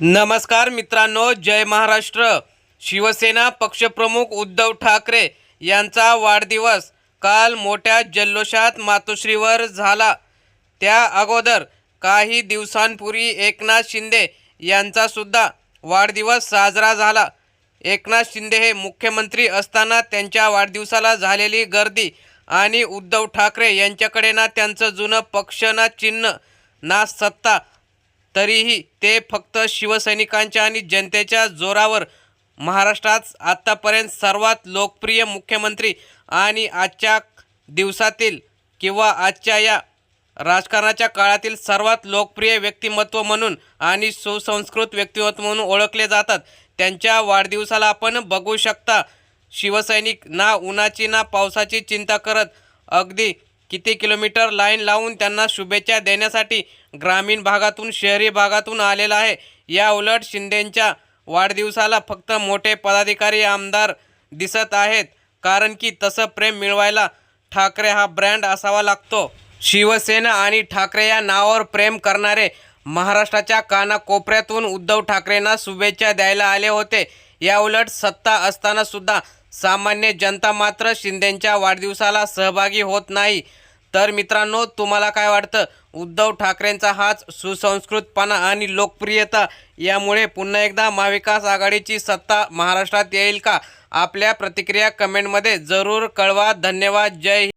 नमस्कार मित्रांनो जय महाराष्ट्र. शिवसेना पक्षप्रमुख उद्धव ठाकरे यांचा वाढदिवस काल मोठ्या जल्लोषात मातोश्रीवर झाला. त्या अगोदर काही दिवसांपूर्वी एकनाथ शिंदे यांचासुद्धा वाढदिवस साजरा झाला. एकनाथ शिंदे हे मुख्यमंत्री असताना त्यांच्या वाढदिवसाला झालेली गर्दी आणि उद्धव ठाकरे यांच्याकडे ना त्यांचं जुनं पक्ष ना चिन्ह ना सत्ता तरीही ते फक्त शिवसैनिकांच्या आणि जनतेच्या जोरावर. महाराष्ट्रात आत्तापर्यंत सर्वात लोकप्रिय मुख्यमंत्री आणि आजच्या दिवसातील किंवा आजच्या या राजकारणाच्या काळातील सर्वात लोकप्रिय व्यक्तिमत्व म्हणून आणि सुसंस्कृत व्यक्तिमत्व म्हणून ओळखले जातात. त्यांच्या वाढदिवसाला आपण बघू शकता. शिवसैनिक ना उन्हाची ना पावसाची चिंता करत. अगदी किती किलोमीटर लाईन लावून त्यांना शुभेच्छा देण्यासाठी ग्रामीण भागातून शहरी भागातून आलेला आहे. या उलट शिंदेंच्या वाढदिवसाला फक्त मोठे पदाधिकारी आमदार दिसत आहेत. कारण की तसं प्रेम मिळवायला ठाकरे हा ब्रँड असावा लागतो. शिवसेना आणि ठाकरे या नावावर प्रेम करणारे महाराष्ट्राच्या कानाकोपऱ्यातून उद्धव ठाकरेंना शुभेच्छा द्यायला आले होते. या उलट सत्ता असताना सुद्धा सामान्य जनता मात्र शिंदेंच्या वाढदिवसाला सहभागी होत नाही. तर मित्रांनो तुम्हाला काय वाटतं? उद्धव ठाकरेंचा हाच सुसंस्कृतपणा आणि लोकप्रियता यामुळे पुन्हा एकदा महाविकास आघाडीची सत्ता महाराष्ट्रात येईल का? आपल्या प्रतिक्रिया कमेंटमध्ये जरूर कळवा. धन्यवाद. जय